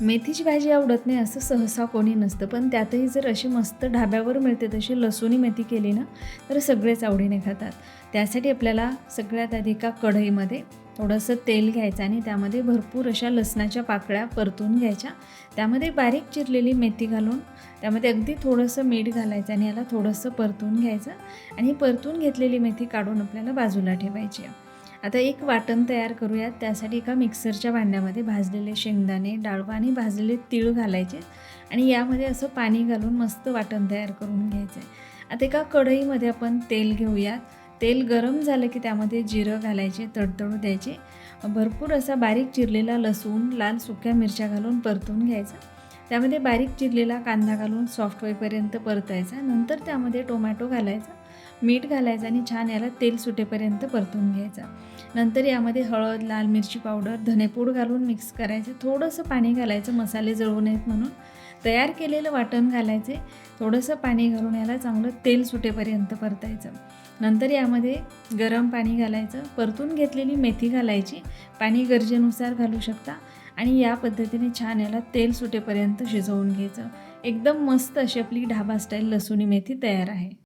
मेथीची भाजी आवडत नाही असं सहसा कोणी नसतं. पण त्यातही जर अशी मस्त ढाब्यावर मिळते तशी लसूणी मेथी केली ना तर सगळेच आवडीने खातात. त्यासाठी आपल्याला सगळ्यात आधी एका कढईमध्ये थोडंसं तेल घ्यायचं आणि त्यामध्ये भरपूर अशा लसणाच्या पाकळ्या परतून घ्यायच्या. त्यामध्ये बारीक चिरलेली मेथी घालून त्यामध्ये अगदी थोडंसं मीठ घालायचं आणि याला थोडंसं परतून घ्यायचं. आणि परतून घेतलेली मेथी काढून आपल्याला बाजूला ठेवायची आहे. आता एक वाटण तयार करूयात. त्यासाठी एका मिक्सरच्या भांड्यामध्ये भाजलेले शेंगदाणे डाळवा आणि भाजलेले तीळ घालायचे आणि यामध्ये असं पाणी घालून मस्त वाटण तयार करून घ्यायचं. आहे आता एका कढईमध्ये आपण तेल घेऊयात. तेल गरम झालं की त्यामध्ये जिरं घालायचे तडतडू द्यायचे. भरपूर असा बारीक चिरलेला लसूण लाल सुक्या मिरच्या घालून परतून घ्यायचा. त्यामध्ये बारीक चिरलेला कांदा घालून सॉफ्ट होईपर्यंत परतायचा. नंतर त्यामध्ये टोमॅटो घालायचा. मीठ घालायचं आणि छान याला तेल सुटेपर्यंत परतून घ्यायचा. नंतर यामध्ये हळद लाल मिरची पावडर धनेपूड घालून मिक्स करायचं. थोडंसं पाणी घालायचं. मसाले जळू नयेत म्हणून. तयार केलेलं वाटण घालायचे थोडंसं पाणी घालून याला चांगलं तेल सुटेपर्यंत परतायचं. नंतर यामध्ये गरम पाणी घालायचं परतून घेतलेली मेथी घालायची पाणी गरजेनुसार घालू शकता आणि या पद्धतीने छान याला तेल सुटेपर्यंत शिजवून घ्यायचं. एकदम मस्त अशी आपली ढाबा स्टाईल लसुणी मेथी तयार आहे.